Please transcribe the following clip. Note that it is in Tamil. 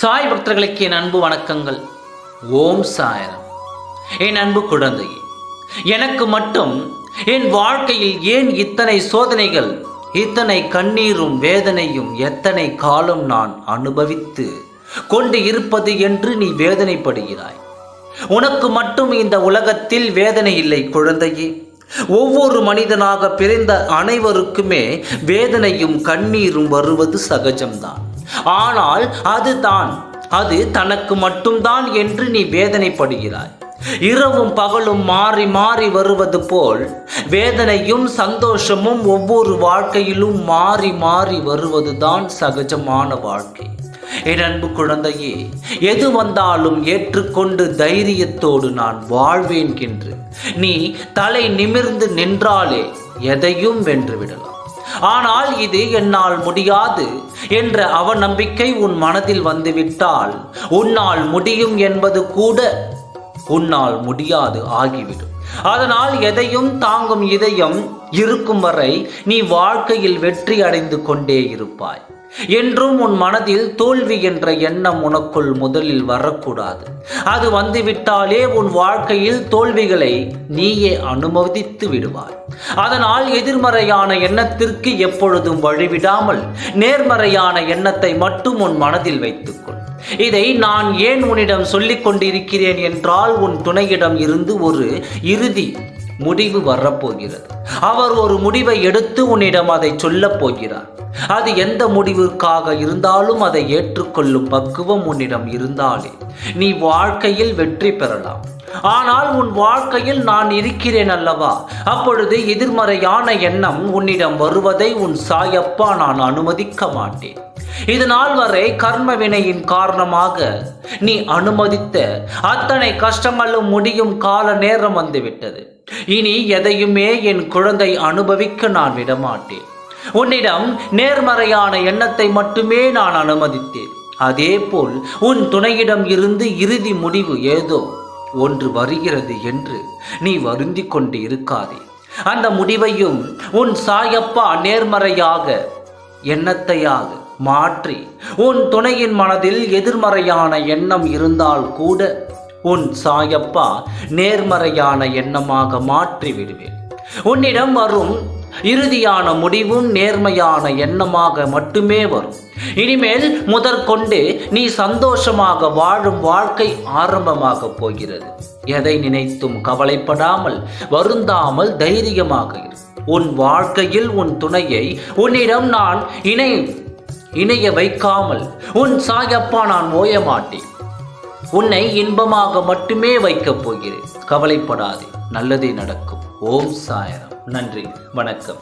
சாய் பக்தர்களுக்கு என் அன்பு வணக்கங்கள். ஓம் சாயரம். என் அன்பு குழந்தையே எனக்கு மட்டும் என் வாழ்க்கையில் ஏன் இத்தனை சோதனைகள் இத்தனை கண்ணீரும் வேதனையும் எத்தனை காலம் நான் அனுபவித்து கொண்டு இருப்பது என்று நீ வேதனைப்படுகிறாய். உனக்கு மட்டும் இந்த உலகத்தில் வேதனை இல்லை குழந்தையே. ஒவ்வொரு மனிதனாக பிறந்த அனைவருக்குமே வேதனையும் கண்ணீரும் வருவது சகஜம்தான். ஆனால் அதுதான் அது தனக்கு மட்டும்தான் என்று நீ வேதனைப்படுகிறாய். இரவும் பகலும் மாறி மாறி வருவது போல் வேதனையும் சந்தோஷமும் ஒவ்வொரு வாழ்க்கையிலும் மாறி மாறி வருவதுதான் சகஜமான வாழ்க்கை. என் அன்பு குழந்தையே எது வந்தாலும் ஏற்றுக்கொண்டு தைரியத்தோடு நான் வாழ்வேன் என்று. நீ தலை நிமிர்ந்து நின்றாலே எதையும் வென்றுவிடலாம் ஆனால் இது என்னால் முடியாது என்ற அவநம்பிக்கை உன் மனதில் வந்துவிட்டால் உன்னால் முடியும் என்பது கூட உன்னால் முடியாது ஆகிவிடும். அதனால் எதையும் தாங்கும் இதயம் இருக்கும் வரை நீ வாழ்க்கையில் வெற்றி அடைந்து கொண்டே இருப்பாய். என்றும் உன் மனதில் தோல்வி என்ற எண்ணம் உனக்குள் முதலில் வரக்கூடாது. அது வந்துவிட்டாலே உன் வாழ்க்கையில் தோல்விகளை நீயே அனுமதித்து விடுவாய். அதனால் எதிர்மறையான எண்ணத்திற்கு எப்பொழுதும் வழிவிடாமல் நேர்மறையான எண்ணத்தை மட்டும் உன் மனதில் வைத்துக்கொள். இதை நான் ஏன் உன்னிடம் சொல்லிக் கொண்டிருக்கிறேன் என்றால் உன் துணையிடம் இருந்து ஒரு இறுதி முடிவு வரப்போகிறது. அவர் ஒரு முடிவை எடுத்து உன்னிடம் அதை சொல்லப் போகிறார். அது எந்த முடிவுக்காக இருந்தாலும் அதை ஏற்றுக்கொள்ளும் பக்குவம் உன்னிடம் இருந்தாலே. நீ வாழ்க்கையில் வெற்றி பெறலாம். ஆனால் உன் வாழ்க்கையில் நான் இருக்கிறேன் அல்லவா? அப்பொழுது எதிர்மறையான எண்ணம் உன்னிடம் வருவதை உன் சாயப்பா நான் அனுமதிக்க மாட்டேன். இது நாள் வரை கர்ம வினையின் காரணமாக நீ அனுமதித்த அத்தனை கஷ்டங்களும் முடியும் கால நேரம் வந்துவிட்டது. இனி எதையுமே என் குழந்தை அனுபவிக்க நான் விடமாட்டேன். உன்னிடம் நேர்மறையான எண்ணத்தை மட்டுமே நான் அனுமதித்தேன். அதேபோல் உன் துணையிடம் இருந்து இறுதி முடிவு ஏதோ ஒன்று வருகிறது என்று நீ வருந்தி கொண்டு இருக்காதே. அந்த முடிவையும் உன் சாயப்பா நேர்மறையாக எண்ணத்தையாக மாற்றி உன் துணையின் மனதில் எதிர்மறையான எண்ணம் இருந்தால் கூட உன் சாயப்பா நேர்மறையான எண்ணமாக மாற்றி விடுவேன் உன்னிடம் வரும் இறுதியான முடிவும் நேர்மையான எண்ணமாக மட்டுமே வரும். இனிமேல் முதற்கொண்டு நீ சந்தோஷமாக வாழும் வாழ்க்கை ஆரம்பமாக போகிறது. எதை நினைத்தும் கவலைப்படாமல் வருந்தாமல் தைரியமாக இரு. உன் வாழ்க்கையில் உன் துணையை உன்னிடம் நான் இணை இணைய வைக்காமல் உன் சாயப்பா நான் ஓய மாட்டேன். உன்னை இன்பமாக மட்டுமே வைக்கப் போகிறேன். கவலைப்படாதே நல்லதே நடக்கும். ஓம் சாயரம். நன்றி வணக்கம்.